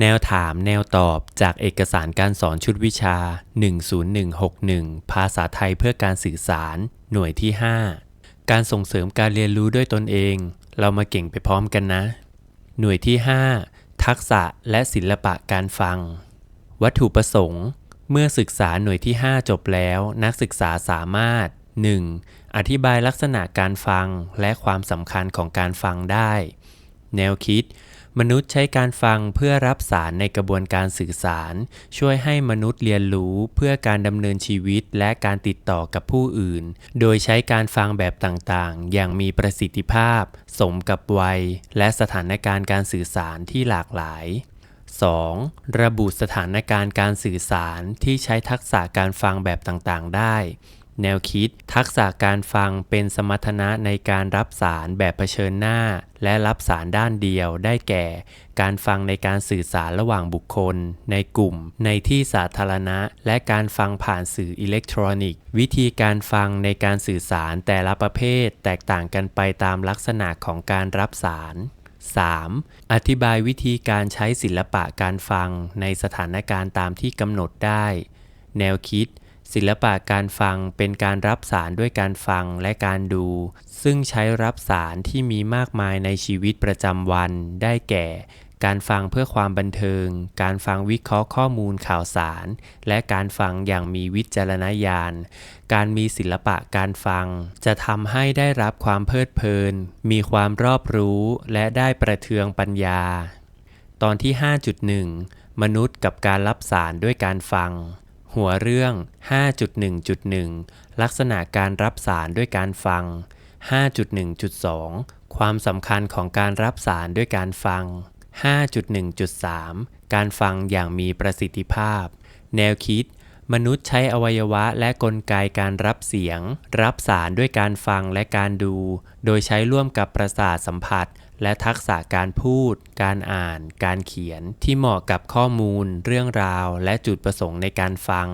แนวถามแนวตอบจากเอกสารการสอนชุดวิชา 10161 ภาษาไทยเพื่อการสื่อสาร หน่วยที่ 5 การส่งเสริมการเรียนรู้ด้วยตนเอง เรามาเก่งไปพร้อมกันนะ หน่วยที่ 5 ทักษะและศิลปะการฟัง วัตถุประสงค์ เมื่อศึกษาหน่วยที่ 5 จบแล้ว นักศึกษาสามารถ 1. อธิบายลักษณะการฟังและความสำคัญของการฟังได้ แนวคิด มนุษย์ใช้การฟังเพื่อรับสารในกระบวนการสื่อสาร ช่วยให้มนุษย์เรียนรู้เพื่อการดำเนินชีวิตและการติดต่อกับผู้อื่น โดยใช้การฟังแบบต่างๆ อย่างมีประสิทธิภาพ สมกับวัย และสถานการณ์การสื่อสารที่หลากหลาย 2. ระบุสถานการณ์การสื่อสารที่ใช้ทักษะการฟังแบบต่างๆ ได้ แนวคิด ทักษะการฟังเป็นสมรรถนะในการรับสารแบบเผชิญหน้า และรับสารด้านเดียวได้แก่ การฟังในการสื่อสารระหว่างบุคคล ในกลุ่ม ในที่สาธารณะ และการฟังผ่านสื่ออิเล็กทรอนิกส์ วิธีการฟังในการสื่อสารแต่ละประเภท แตกต่างกันไปตามลักษณะของการรับสาร 3. อธิบายวิธีการใช้ศิลปะการฟังในสถานการณ์ตามที่กำหนดได้ แนวคิด ศิลปะการฟังเป็นการรับสารด้วยการฟังและการดู ซึ่งใช้รับสารที่มีมากมายในชีวิตประจำวัน ได้แก่ การฟังเพื่อความบันเทิง การฟังวิเคราะห์ข้อมูลข่าวสาร และการฟังอย่างมีวิจารณญาณ การมีศิลปะการฟัง จะทำให้ได้รับความเพลิดเพลิน มีความรอบรู้และได้ประเทืองปัญญา ตอนที่ 5.1 มนุษย์กับการรับสารด้วยการฟัง หัวเรื่อง 5.1.1 ลักษณะการรับสารด้วยการฟัง 5.1.2 ความสำคัญของการรับสารด้วยการฟัง 5.1.3 การฟังอย่างมีประสิทธิภาพ แนวคิด มนุษย์ใช้อวัยวะและกลไกการรับเสียง รับสารด้วยการฟังและการดู โดยใช้ร่วมกับประสาทสัมผัส และทักษะการพูด การอ่าน การเขียนที่เหมาะกับข้อมูล เรื่องราว และจุดประสงค์ในการฟัง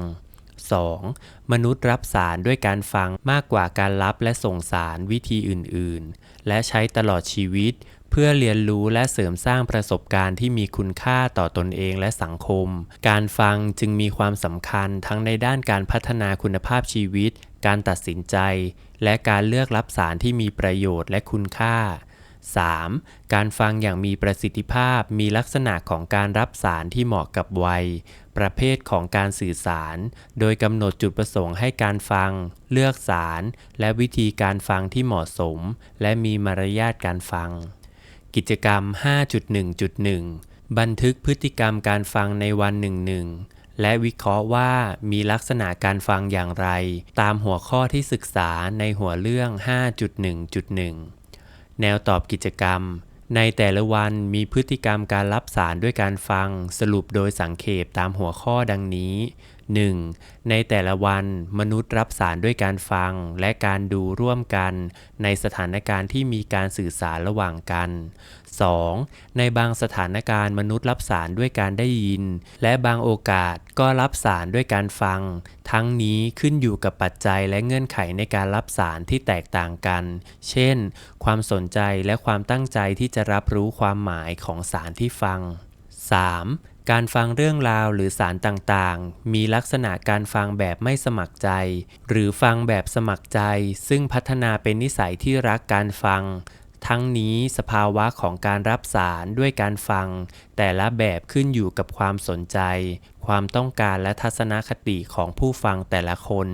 2. มนุษย์รับสารด้วยการฟังมากกว่าการรับและส่งสารวิธีอื่น ๆ และใช้ตลอดชีวิต พื่อเรียนรู้และเสริมสร้างประสบการณ์ที่มีคุณค่าต่อตนเองและสังคม การฟังจึงมีความสำคัญทั้งในด้านการพัฒนาคุณภาพชีวิต การตัดสินใจ และการเลือกรับสารที่มีประโยชน์และคุณค่า 3. การฟังอย่างมีประสิทธิภาพมีลักษณะของการรับสารที่เหมาะกับวัย ประเภทของการสื่อสาร โดยกำหนดจุดประสงค์ให้การฟัง เลือกสาร และวิธีการฟังที่เหมาะสม และมีมารยาทการฟัง กิจกรรม 5.1.1 บันทึกพฤติกรรมการฟังในวันหนึ่งหนึ่งและวิเคราะห์ว่ามีลักษณะการฟังอย่างไร ตามหัวข้อที่ศึกษาในหัวเรื่อง 5.1.1 แนวตอบกิจกรรม ในแต่ละวันมีพฤติกรรมการรับสารด้วยการฟัง สรุปโดยสังเขปตามหัวข้อดังนี้ 1. ในแต่ละวันมนุษย์รับสารด้วยการฟังและการดูร่วมกัน ในสถานการณ์ที่มีการสื่อสารระหว่างกัน 2. ในบางสถานการณ์มนุษย์รับสารด้วยการได้ยิน และบางโอกาสก็รับสารด้วยการฟัง ทั้งนี้ขึ้นอยู่กับปัจจัยและเงื่อนไขในการรับสารที่แตกต่างกัน เช่น ความสนใจและความตั้งใจที่จะรับรู้ความหมายของสารที่ฟัง 3. การฟังเรื่องราวหรือสารต่างๆ มีลักษณะการฟังแบบไม่สมัครใจ หรือฟังแบบสมัครใจ ซึ่งพัฒนาเป็นนิสัยที่รักการฟัง ทั้งนี้สภาวะของการรับสารด้วยการฟัง แต่ละแบบขึ้นอยู่กับความสนใจ ความต้องการและทัศนคติของผู้ฟังแต่ละคน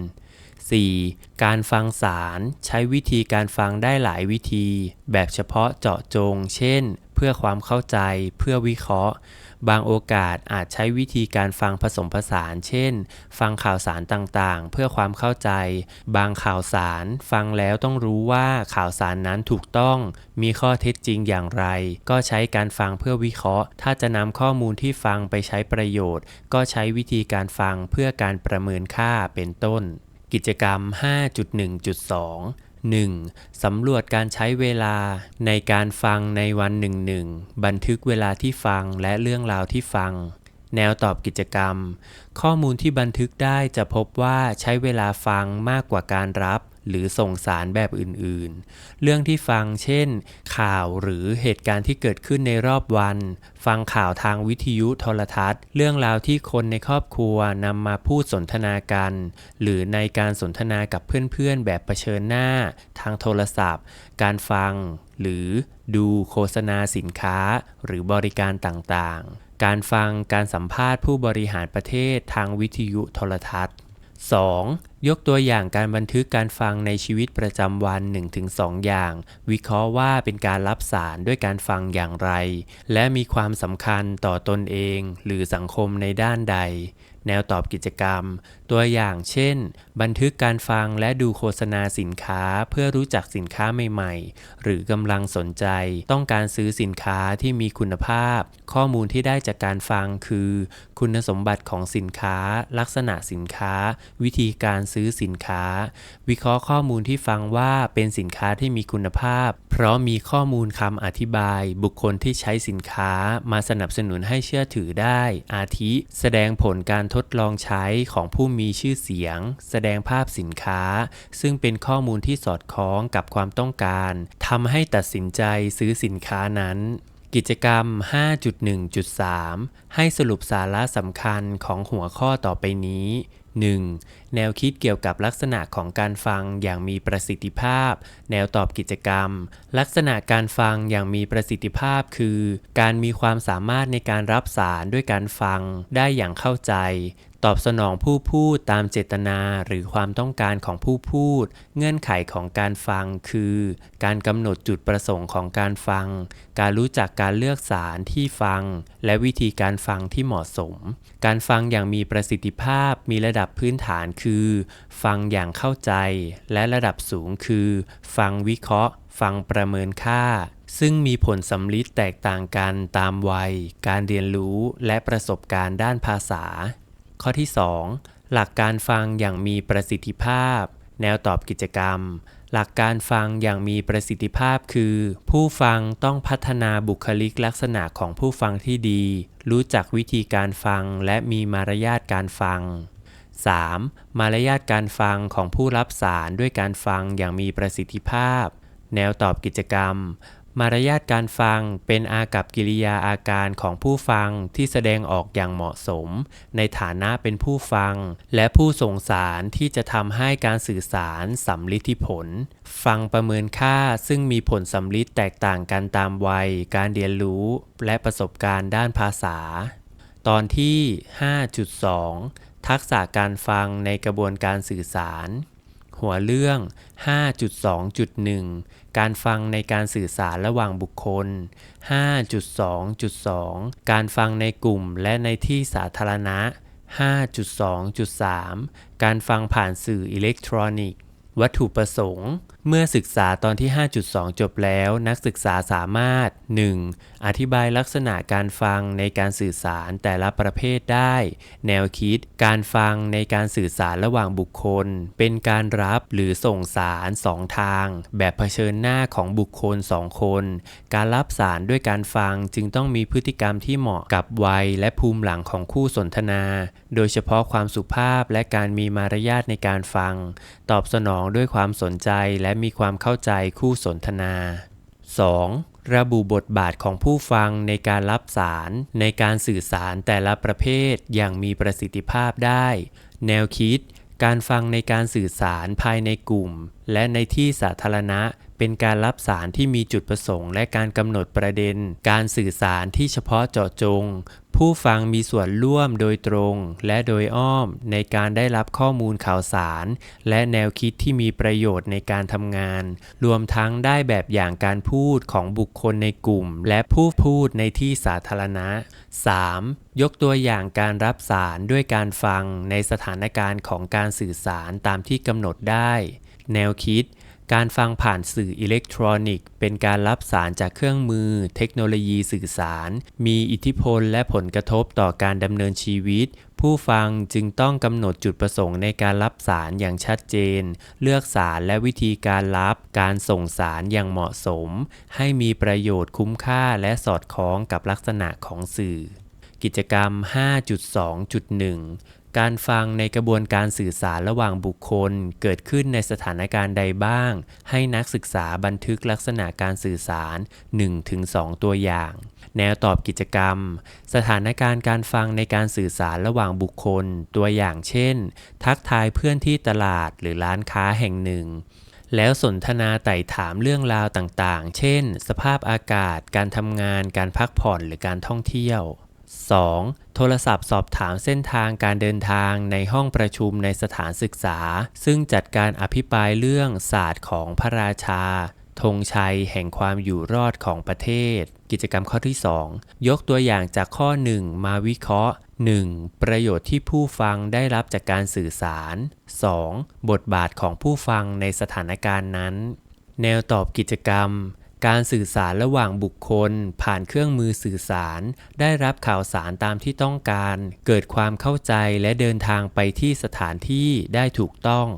4. การฟังสารใช้วิธีการฟังได้หลายวิธี แบบเฉพาะเจาะจง เช่น เพื่อความเข้าใจ เพื่อวิเคราะห์ บางโอกาสอาจใช้วิธีการฟังผสมผสาน เช่น ฟังข่าวสารต่างๆ เพื่อความเข้าใจ บางข่าวสารฟังแล้วต้องรู้ว่าข่าวสารนั้นถูกต้อง มีข้อเท็จจริงอย่างไร ก็ใช้การฟังเพื่อวิเคราะห์ ถ้าจะนำข้อมูลที่ฟังไปใช้ประโยชน์ ก็ใช้วิธีการฟังเพื่อการประเมินค่าเป็นต้น กิจกรรม 5.1.2 1. สำรวจการใช้เวลาในการฟังในวันหนึ่งหนึ่งบันทึกเวลาที่ฟังและเรื่องราวที่ฟัง แนวตอบกิจกรรม ข้อมูลที่บันทึกได้จะพบว่าใช้เวลาฟังมากกว่าการรับ หรือส่งสารแบบอื่นๆ เรื่องที่ฟังเช่น ข่าวหรือเหตุการณ์ที่เกิดขึ้นในรอบวัน ฟังข่าวทางวิทยุโทรทัศน์ เรื่องราวที่คนในครอบครัวนำมาพูดสนทนากัน หรือในการสนทนากับเพื่อนๆ แบบเผชิญหน้า ทางโทรศัพท์ การฟัง หรือดูโฆษณาสินค้า หรือบริการต่างๆ การฟังการสัมภาษณ์ผู้บริหารประเทศทางวิทยุโทรทัศน์ 2. ยกตัวอย่างการบันทึกการฟังในชีวิตประจำวัน 1-2 อย่าง วิเคราะห์ว่าเป็นการรับสารด้วยการฟังอย่างไร และมีความสำคัญต่อตนเอง หรือสังคมในด้านใด แนวตอบกิจกรรม ตัวอย่างเช่นบันทึกการฟังและดูโฆษณาสินค้าเพื่อรู้จักสินค้าใหม่ๆ หรือกำลังสนใจ ต้องการซื้อสินค้าที่มีคุณภาพ ข้อมูลที่ได้จากการฟังคือ คุณสมบัติของสินค้า ลักษณะสินค้า วิธีการซื้อสินค้า วิเคราะห์ข้อมูลที่ฟังว่าเป็นสินค้าที่มีคุณภาพ เพราะมีข้อมูลคำอธิบาย บุคคลที่ใช้สินค้ามาสนับสนุนให้เชื่อถือได้ อาทิ แสดงผลการทดลองใช้ของผู้มีชื่อเสียงแสดงภาพสินค้า ซึ่งเป็นข้อมูลที่สอดคล้องกับความต้องการทำให้ตัดสินใจซื้อสินค้านั้น กิจกรรม 5.1.3 ให้สรุปสาระสำคัญของหัวข้อต่อไปนี้ 1. แนวคิดเกี่ยวกับลักษณะของการฟังอย่างมีประสิทธิภาพ แนวตอบกิจกรรม ลักษณะการฟังอย่างมีประสิทธิภาพคือ การมีความสามารถในการรับสารด้วยการฟังได้อย่างเข้าใจ ตอบสนองผู้พูดตามเจตนาหรือความต้องการของผู้พูด เงื่อนไขของการฟังคือ การกำหนดจุดประสงค์ของการฟัง การรู้จักการเลือกสารที่ฟัง และวิธีการฟังที่เหมาะสม การฟังอย่างมีประสิทธิภาพมีระดับพื้นฐานคือ ฟังอย่างเข้าใจ และระดับสูงคือ ฟังวิเคราะห์ ฟังประเมินค่าซึ่งมีผลสำลิดแตกต่างกันตามวัย การเรียนรู้และประสบการณ์ด้านภาษา ข้อที่ 2 หลักการฟังอย่างมีประสิทธิภาพ แนวตอบกิจกรรม หลักการฟังอย่างมีประสิทธิภาพคือ ผู้ฟังต้องพัฒนาบุคลิกลักษณะของผู้ฟังที่ดี รู้จักวิธีการฟังและมีมารยาทการฟัง 3. มารยาทการฟังของผู้รับสารด้วยการฟังอย่างมีประสิทธิภาพ แนวตอบกิจกรรม มารยาทการฟังเป็นอากับกิริยาอาการของผู้ฟังที่แสดงออกอย่างเหมาะสม ในฐานะเป็นผู้ฟัง และผู้ส่งสารที่จะทำให้การสื่อสารสำลิดที่ผล ฟังประเมินค่าซึ่งมีผลสำลิดแตกต่างกันตามวัย การเรียนรู้ และประสบการณ์ด้านภาษา ตอนที่ 5.2 ทักษะการฟังในกระบวนการสื่อสาร หัวเรื่อง 5.2.1 การฟังในการสื่อสารระหว่างบุคคล 5.2.2 การฟังในกลุ่มและในที่สาธารณะ 5.2.3 การฟังผ่านสื่ออิเล็กทรอนิกส์ วัตถุประสงค์ เมื่อศึกษาตอนที่ 5.2 จบแล้ว นักศึกษาสามารถ 1. อธิบายลักษณะการฟังในการสื่อสารแต่ละประเภทได้ แนวคิด การฟังในการสื่อสารระหว่างบุคคล เป็นการรับหรือส่งสารสองทาง แบบเผชิญหน้าของบุคคลสองคน การรับสารด้วยการฟังจึงต้องมีพฤติกรรมที่เหมาะกับวัยและภูมิหลังของคู่สนทนา โดยเฉพาะความสุภาพและการมีมารยาทในการฟัง ตอบสนององด้วยความสนใจและมีความเข้าใจคู่สนทนา 2. ระบุบทบาทของผู้ฟังในการรับสารในการสื่อสารแต่ละประเภทอย่างมีประสิทธิภาพได้ แนวคิด การฟังในการสื่อสารภายในกลุ่ม และในที่สาธารณะ เป็นการรับสารที่มีจุดประสงค์ และการกำหนดประเด็น การสื่อสารที่เฉพาะเจาะจง ผู้ฟังมีส่วนร่วมโดยตรง และโดยอ้อมในการได้รับข้อมูลข่าวสาร และแนวคิดที่มีประโยชน์ในการทำงาน รวมทั้งได้แบบอย่างการพูดของบุคคลในกลุ่ม และผู้พูดในที่สาธารณะ 3. ยกตัวอย่างการรับสารด้วยการฟังในสถานการณ์ของการสื่อสารตามที่กำหนดได้ แนวคิด การฟังผ่านสื่ออิเล็กทรอนิกส์ เป็นการรับสารจากเครื่องมือ เทคโนโลยีสื่อสาร มีอิทธิพลและผลกระทบต่อการดำเนินชีวิต ผู้ฟังจึงต้องกำหนดจุดประสงค์ในการรับสารอย่างชัดเจน เลือกสารและวิธีการรับ การส่งสารอย่างเหมาะสม ให้มีประโยชน์คุ้มค่าและสอดคล้องกับลักษณะของสื่อ กิจกรรม 5.2.1 การฟังในกระบวนการสื่อสารระหว่างบุคคล เกิดขึ้นในสถานการณ์ใดบ้าง ให้นักศึกษาบันทึกลักษณะการสื่อสาร 1-2 ตัวอย่าง แนวตอบกิจกรรม สถานการณ์การฟังในการสื่อสารระหว่างบุคคล ตัวอย่างเช่น ทักทายเพื่อนที่ตลาดหรือร้านค้าแห่งหนึ่งแล้วสนทนาไต่ถามเรื่องราวต่างๆ เช่น สภาพอากาศ การทำงาน การพักผ่อน หรือการท่องเที่ยว 2. โทรศัพท์สอบถามเส้นทางการเดินทางในห้องประชุมในสถานศึกษา ซึ่งจัดการอภิปรายเรื่องศาสตร์ของพระราชาธงชัยแห่งความอยู่รอดของประเทศ กิจกรรมข้อที่ 2 ยกตัวอย่างจากข้อ 1 มาวิเคราะห์ 1. ประโยชน์ที่ผู้ฟังได้รับจากการสื่อสาร 2. บทบาทของผู้ฟังในสถานการณ์นั้น แนวตอบกิจกรรม การสื่อสารระหว่างบุคคล ผ่านเครื่องมือสื่อสาร ได้รับข่าวสารตามที่ต้องการ เกิดความเข้าใจและเดินทางไปที่สถานที่ได้ถูกต้อง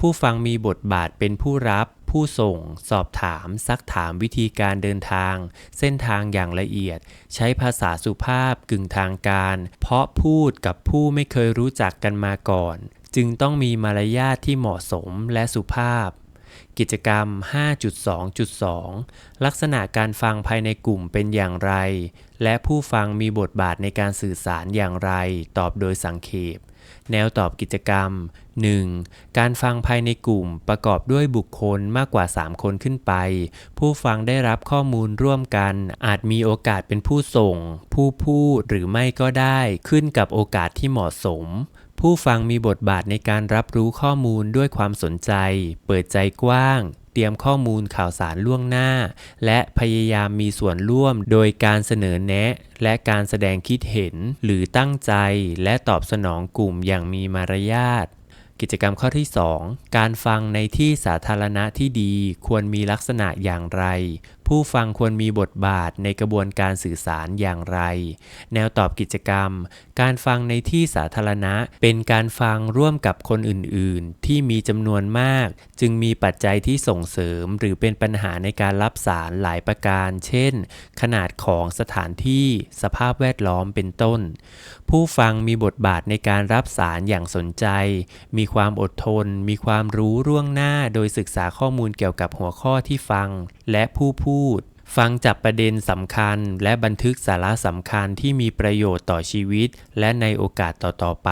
ผู้ฟังมีบทบาทเป็นผู้รับ ผู้ส่ง สอบถาม ซักถามวิธีการเดินทาง เส้นทางอย่างละเอียด ใช้ภาษาสุภาพกึ่งทางการ เพราะพูดกับผู้ไม่เคยรู้จักกันมาก่อน จึงต้องมีมารยาทที่เหมาะสมและสุภาพ กิจกรรม 5.2.2 ลักษณะการฟังภายในกลุ่มเป็นอย่างไร และผู้ฟังมีบทบาทในการสื่อสารอย่างไร ตอบโดยสังเขป แนวตอบกิจกรรม 1. การฟังภายในกลุ่มประกอบด้วยบุคคลมากกว่า 3 คนขึ้นไป ผู้ฟังได้รับข้อมูลร่วมกัน อาจมีโอกาสเป็นผู้ส่ง ผู้พูดหรือไม่ก็ได้ขึ้นกับโอกาสที่เหมาะสม ผู้ฟังมีบทบาทในการรับรู้ข้อมูลด้วยความสนใจ เปิดใจกว้าง เตรียมข้อมูลข่าวสารล่วงหน้า และพยายามมีส่วนร่วมโดยการเสนอแนะ และการแสดงคิดเห็นหรือตั้งใจ และตอบสนองกลุ่มอย่างมีมารยาทกิจกรรมข้อที่ 2 การฟังในที่สาธารณะที่ดีควรมีลักษณะอย่างไร ผู้ฟังควรมีบทบาทในกระบวนการสื่อสารอย่างไร แนวตอบกิจกรรม การฟังในที่สาธารณะ เป็นการฟังร่วมกับคนอื่นๆ ที่มีจำนวนมาก จึงมีปัจจัยที่ส่งเสริม หรือเป็นปัญหาในการรับสารหลายประการ เช่น ขนาดของสถานที่ สภาพแวดล้อมเป็นต้น ผู้ฟังมีบทบาทในการรับสารอย่างสนใจ มีความอดทน มีความรู้ร่วงหน้า โดยศึกษาข้อมูลเกี่ยวกับหัวข้อที่ฟัง และผู้พูด ฟังจับประเด็นสำคัญ และบันทึกสาระสำคัญที่มีประโยชน์ต่อชีวิต และในโอกาสต่อๆไป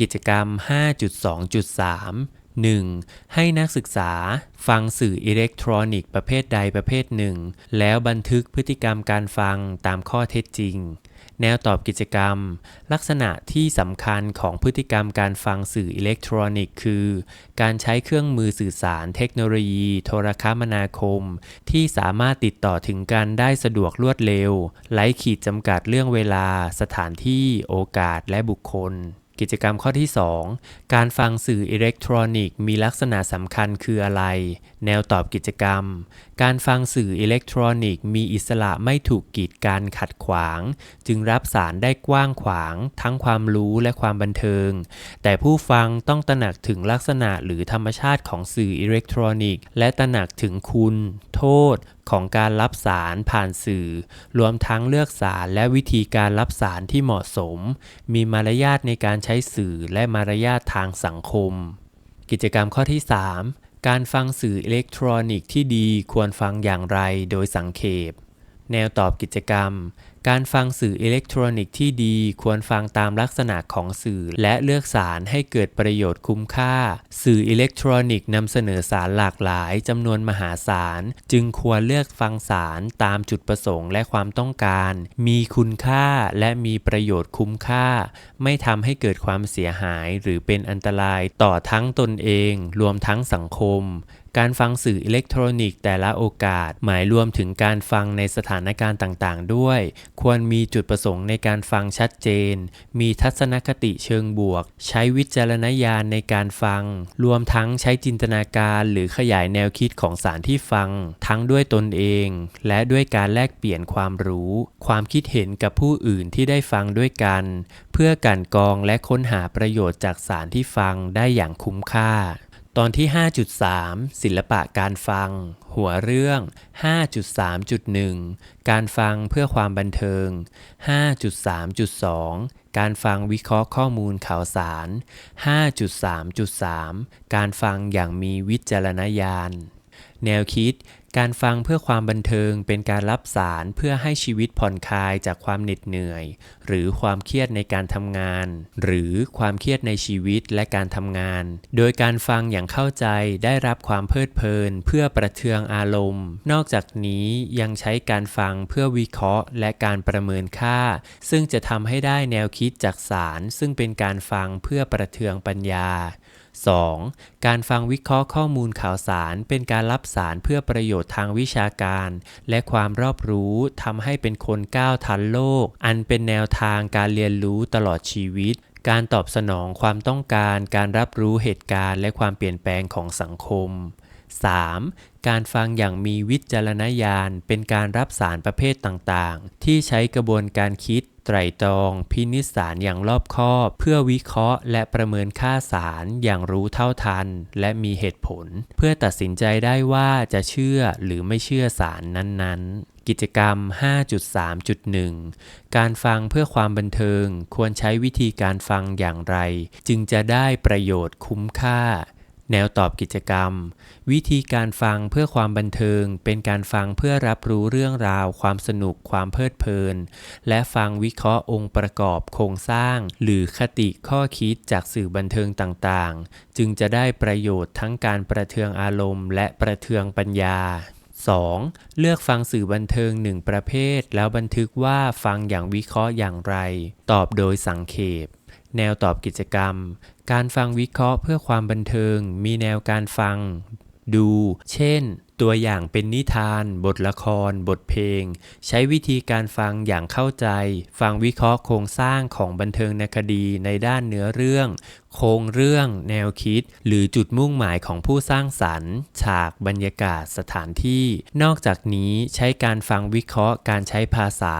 กิจกรรม 5.2.3 1. ให้นักศึกษาฟังสื่ออิเล็กทรอนิกส์ประเภทใดประเภทหนึ่ง แล้วบันทึกพฤติกรรมการฟังตามข้อเท็จจริง แนวตอบกิจกรรม ลักษณะที่สำคัญของพฤติกรรมการฟังสื่ออิเล็กทรอนิกส์คือ การใช้เครื่องมือสื่อสาร เทคโนโลยี โทรคมนาคม ที่สามารถติดต่อถึงกันได้สะดวกรวดเร็วไร้ขีดจำกัดเรื่องเวลา สถานที่ โอกาสและบุคคล กิจกรรมข้อที่ 2 การฟังสื่ออิเล็กทรอนิกส์มีลักษณะสำคัญคืออะไร แนวตอบกิจกรรม การฟังสื่ออิเล็กทรอนิกส์มีอิสระไม่ถูกกีดกันขัดขวาง จึงรับสารได้กว้างขวาง ทั้งความรู้และความบันเทิง แต่ผู้ฟังต้องตระหนักถึงลักษณะหรือธรรมชาติของสื่ออิเล็กทรอนิกส์และตระหนักถึงคุณ โทษของการรับสารผ่านสื่อ รวมทั้งเลือกสารและวิธีการรับสารที่เหมาะสม มีมารยาทในการใช้สื่อและมารยาททางสังคม กิจกรรมข้อที่ 3 การฟังสื่ออิเล็กทรอนิกส์ที่ดีควรฟังอย่างไรโดยสังเขป แนวตอบกิจกรรม การฟังสื่ออิเล็กทรอนิกส์ที่ดีควรฟังตามลักษณะของสื่อ และเลือกสารให้เกิดประโยชน์คุ้มค่า สื่ออิเล็กทรอนิกส์นำเสนอสารหลากหลายจำนวนมหาศาล จึงควรเลือกฟังสารตามจุดประสงค์และความต้องการ มีคุณค่าและมีประโยชน์คุ้มค่า ไม่ทำให้เกิดความเสียหายหรือเป็นอันตรายต่อทั้งตนเอง รวมทั้งสังคมการฟังสื่ออิเล็กทรอนิกส์แต่ละโอกาส หมายรวมถึงการฟังในสถานการณ์ต่างๆ ด้วย ควรมีจุดประสงค์ในการฟังชัดเจน มีทัศนคติเชิงบวก ใช้วิจารณญาณในการฟัง รวมทั้งใช้จินตนาการหรือขยายแนวคิดของสารที่ฟัง ทั้งด้วยตนเอง และด้วยการแลกเปลี่ยนความรู้ ความคิดเห็นกับผู้อื่นที่ได้ฟังด้วยกัน เพื่อกันกองและค้นหาประโยชน์จากสารที่ฟังได้อย่างคุ้มค่า ตอนที่ 5.3 ศิลปะการฟัง หัวเรื่อง 5.3.1 การฟังเพื่อความบันเทิง 5.3.2 การฟังวิเคราะห์ข้อมูลข่าวสาร 5.3.3 การฟังอย่างมีวิจารณญาณ แนวคิด การฟังเพื่อความบันเทิงเป็นการรับสารเพื่อให้ชีวิตผ่อนคลายจากความเหน็ดเหนื่อย หรือความเครียดในการทำงาน หรือความเครียดในชีวิตและการทำงาน โดยการฟังอย่างเข้าใจได้รับความเพลิดเพลิน เพื่อประเทืองอารมณ์ นอกจากนี้ยังใช้การฟังเพื่อวิเคราะห์ และการประเมินค่า ซึ่งจะทำให้ได้แนวคิดจากสารซึ่งเป็นการฟังเพื่อประเทืองปัญญา 2. การฟังวิเคราะห์ข้อมูลข่าวสารเป็นการรับสารเพื่อประโยชน์ทางวิชาการ และความรอบรู้ทำให้เป็นคนก้าวทันโลก อันเป็นแนวทางการเรียนรู้ตลอดชีวิต การตอบสนองความต้องการ การรับรู้เหตุการณ์ และความเปลี่ยนแปลงของสังคม 3. การฟังอย่างมีวิจารณญาณ เป็นการรับสารประเภทต่างๆ ที่ใช้กระบวนการคิดไตรตรองพินิจสารอย่างรอบคอบ เพื่อวิเคราะห์ และประเมินค่าสารอย่างรู้เท่าทัน และมีเหตุผล เพื่อตัดสินใจได้ว่าจะเชื่อหรือไม่เชื่อสารนั้นๆกิจกรรม 5.3.1 การฟังเพื่อความบันเทิง ควรใช้วิธีการฟังอย่างไร จึงจะได้ประโยชน์คุ้มค่า แนวตอบกิจกรรม วิธีการฟังเพื่อความบันเทิง เป็นการฟังเพื่อรับรู้เรื่องราว ความสนุก ความเพลิดเพลิน และฟังวิเคราะห์องค์ประกอบโครงสร้าง หรือคติข้อคิดจากสื่อบันเทิงต่างๆ จึงจะได้ประโยชน์ทั้งการประเทืองอารมณ์ และประเทืองปัญญา 2. เลือกฟังสื่อบันเทิงหนึ่งประเภท แล้วบันทึกว่าฟังอย่างวิเคราะห์อย่างไร ตอบโดยสังเขป แนวตอบกิจกรรม การฟังวิเคราะห์เพื่อความบันเทิง มีแนวการฟัง ดู เช่น ตัวอย่างเป็นนิทาน บทละคร บทเพลง ใช้วิธีการฟังอย่างเข้าใจ ฟังวิเคราะห์โครงสร้างของบันเทิงนคดีในด้านเนื้อเรื่อง โครงเรื่อง แนวคิด หรือจุดมุ่งหมายของผู้สร้างสรรค์ ฉากบรรยากาศสถานที่ นอกจากนี้ใช้การฟังวิเคราะห์การใช้ภาษา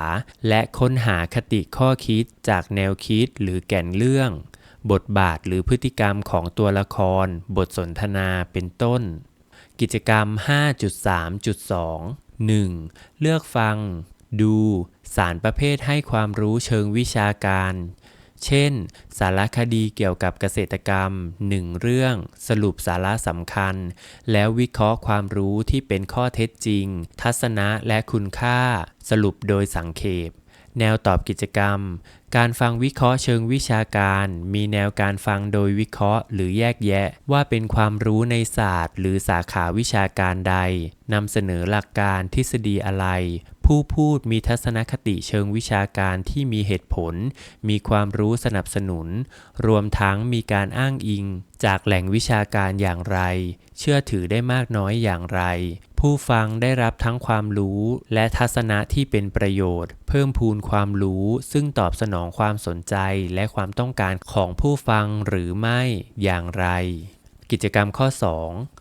และค้นหาคติข้อคิดจากแนวคิดหรือแก่นเรื่อง บทบาทหรือพฤติกรรมของตัวละคร บทสนทนาเป็นต้น กิจกรรม 5.3.2 1. เลือกฟัง ดู สารประเภทให้ความรู้เชิงวิชาการ เช่น สารคดีเกี่ยวกับเกษตรกรรม 1 เรื่อง สรุปสาระสำคัญ แล้ววิเคราะห์ความรู้ที่เป็นข้อเท็จจริง ทัศนะและคุณค่า สรุปโดยสังเขป แนวตอบกิจกรรม การฟังวิเคราะห์เชิงวิชาการ มีแนวการฟังโดยวิเคราะห์ หรือแยกแยะว่าเป็นความรู้ในศาสตร์ หรือสาขาวิชาการใด นำเสนอหลักการทฤษฎีอะไร ผู้พูดมีทัศนคติเชิงวิชาการที่มีเหตุผล มีความรู้สนับสนุน รวมทั้งมีการอ้างอิง จากแหล่งวิชาการอย่างไร เชื่อถือได้มากน้อยอย่างไร ผู้ฟังได้รับทั้งความรู้และทัศนะที่เป็นประโยชน์ เพิ่มพูนความรู้ ซึ่งตอบสนองความสนใจและความต้องการของผู้ฟังหรือไม่อย่างไร กิจกรรมข้อ 2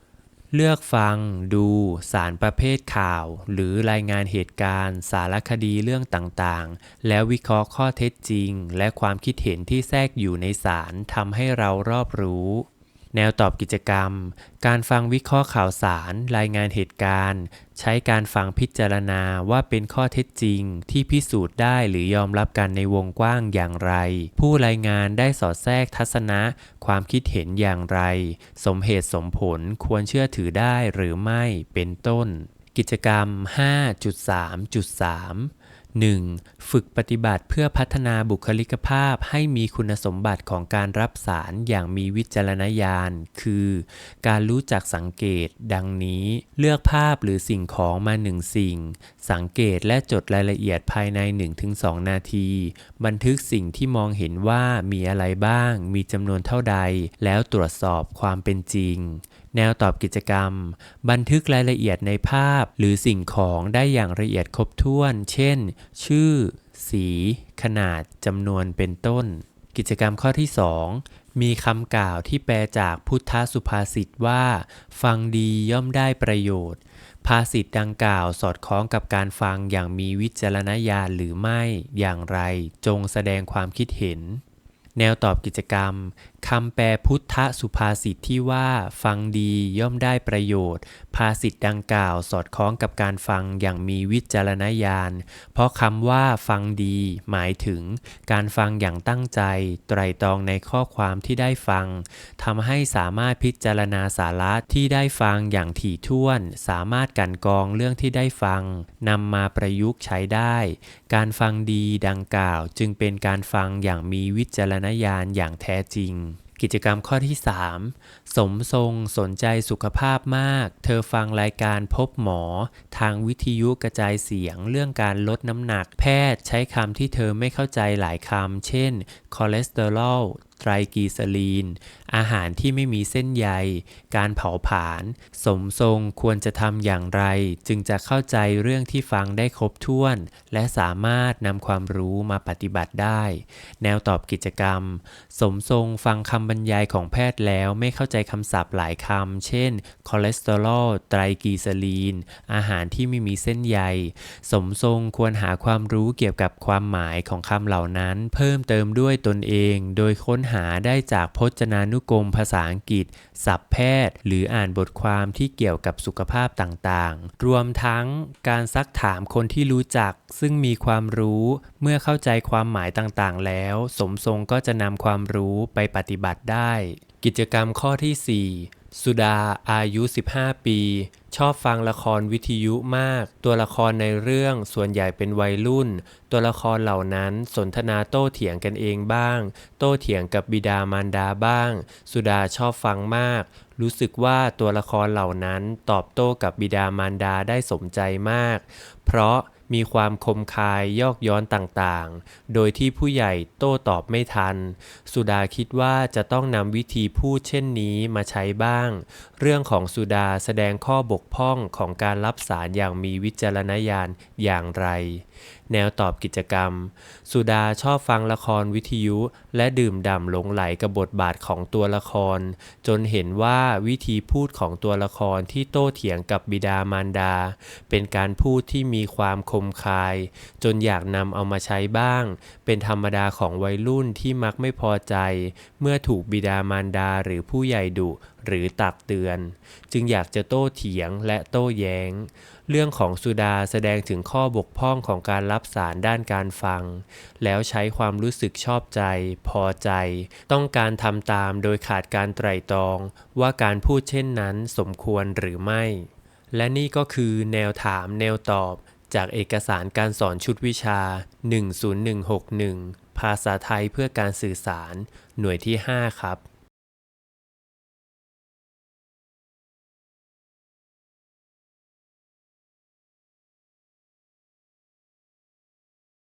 เลือกฟังดูสารประเภทข่าว หรือรายงานเหตุการณ์ สารคดีเรื่องต่างๆ แล้ววิเคราะห์ข้อเท็จจริง และความคิดเห็นที่แทรกอยู่ในสารทำให้เรารอบรู้ แนวตอบกิจกรรม การฟังวิเคราะห์ข่าวสาร รายงานเหตุการณ์ ใช้การฟังพิจารณาว่าเป็นข้อเท็จจริง ที่พิสูจน์ได้หรือยอมรับกันในวงกว้างอย่างไร ผู้รายงานได้สอดแทรกทัศนะ ความคิดเห็นอย่างไร สมเหตุสมผลควรเชื่อถือได้หรือไม่เป็นต้น กิจกรรม 5.3.3 1. ฝึกปฏิบัติเพื่อพัฒนาบุคลิกภาพให้มีคุณสมบัติของการรับสารอย่างมีวิจารณญาณ คือ การรู้จักสังเกต ดังนี้ เลือกภาพหรือสิ่งของมาหนึ่งสิ่ง สังเกตและจดรายละเอียดภายใน 1-2 นาที บันทึกสิ่งที่มองเห็นว่ามีอะไรบ้าง มีจำนวนเท่าใด แล้วตรวจสอบความเป็นจริง แนวตอบกิจกรรม บันทึกรายละเอียดในภาพหรือสิ่งของได้อย่างละเอียดครบถ้วน เช่น ชื่อ สี ขนาดจำนวนเป็นต้น กิจกรรมข้อที่ 2 มีคำกล่าวที่แปลจากพุทธสุภาษิตว่า ฟังดีย่อมได้ประโยชน์ ภาษิตดังกล่าวสอดคล้องกับการฟังอย่างมีวิจารณญาณหรือไม่อย่างไร จงแสดงความคิดเห็นแนวตอบกิจกรรมคำแปลพุทธสุภาษิตที่ว่า ฟังดีย่อมได้ประโยชน์ ภาษิตดังกล่าวสอดคล้องกับการฟังอย่างมีวิจารณญาณ เพราะคำว่าฟังดี หมายถึง การฟังอย่างตั้งใจ ไตรตรองในข้อความที่ได้ฟังทำให้สามารถพิจารณาสาระที่ได้ฟังอย่างถี่ถ้วน สามารถกันกองเรื่องที่ได้ฟังนำมาประยุกต์ใช้ได้ การฟังดีดังกล่าวจึงเป็นการฟังอย่างมีวิจารณญาณอย่างแท้จริง กิจกรรมข้อที่ 3 สมทรงสนใจสุขภาพมาก เธอฟังรายการพบหมอ ทางวิทยุกระจายเสียงเรื่องการลดน้ำหนัก แพทย์ใช้คำที่เธอไม่เข้าใจหลายคำ เช่น คอเลสเตอรอล ไตรกีซอรีน อาหารที่ไม่มีเส้นใย การเผาผลาญ สมทรงควรจะทำอย่างไร จึงจะเข้าใจเรื่องที่ฟังได้ครบถ้วน และสามารถนำความรู้มาปฏิบัติได้ แนวตอบกิจกรรม สมทรงฟังคำบรรยายของแพทย์แล้วไม่เข้าใจคำศัพท์หลายคำ เช่น คอเลสเตอรอล ไตรกีซอรีน อาหารที่ไม่มีเส้นใย สมทรงควรหาความรู้เกี่ยวกับความหมายของคำเหล่านั้น เพิ่มเติมด้วยตนเอง โดยค้นหาได้จากพจนานุกรมภาษาอังกฤษ ศัพท์แพทย์ หรืออ่านบทความที่เกี่ยวกับสุขภาพต่างๆ รวมทั้งการซักถามคนที่รู้จัก ซึ่งมีความรู้เมื่อเข้าใจความหมายต่างๆ แล้ว สมทรงก็จะนำความรู้ไปปฏิบัติได้ กิจกรรมข้อที่ 4 สุดาอายุ 15 ปี ชอบฟังละครวิทยุมาก ตัวละครในเรื่องส่วนใหญ่เป็นวัยรุ่น ตัวละครเหล่านั้นสนทนาโต้เถียงกันเองบ้าง โต้เถียงกับบิดามารดาบ้าง สุดาชอบฟังมาก รู้สึกว่าตัวละครเหล่านั้นตอบโต้กับบิดามารดาได้สมใจมาก เพราะ มีความคมคายยอกย้อนต่างๆ โดยที่ผู้ใหญ่โต้ตอบไม่ทัน สุดาคิดว่าจะต้องนำวิธีพูดเช่นนี้มาใช้บ้าง เรื่องของสุดาแสดงข้อบกพร่องของการรับสารอย่างมีวิจารณญาณอย่างไร แนวตอบกิจกรรม สุดาชอบฟังละครวิทยุ และดื่มด่ำหลงไหลกับบทบาทของตัวละคร จนเห็นว่าวิธีพูดของตัวละครที่โต้เถียงกับบิดามารดา เป็นการพูดที่มีความคมคาย จนอยากนำเอามาใช้บ้าง เป็นธรรมดาของวัยรุ่นที่มักไม่พอใจ เมื่อถูกบิดามารดาหรือผู้ใหญ่ดุหรือตักเตือน จึงอยากจะโต้เถียงและโต้แย้ง เรื่องของสุดาแสดงถึงข้อบกพร่องของการรับสารด้านการฟัง แล้วใช้ความรู้สึกชอบใจ พอใจ ต้องการทำตามโดยขาดการไตร่ตรอง ว่าการพูดเช่นนั้นสมควรหรือไม่ และนี่ก็คือแนวถามแนวตอบ จากเอกสารการสอนชุดวิชา 10161 ภาษาไทยเพื่อการสื่อสาร หน่วยที่ 5 ครับ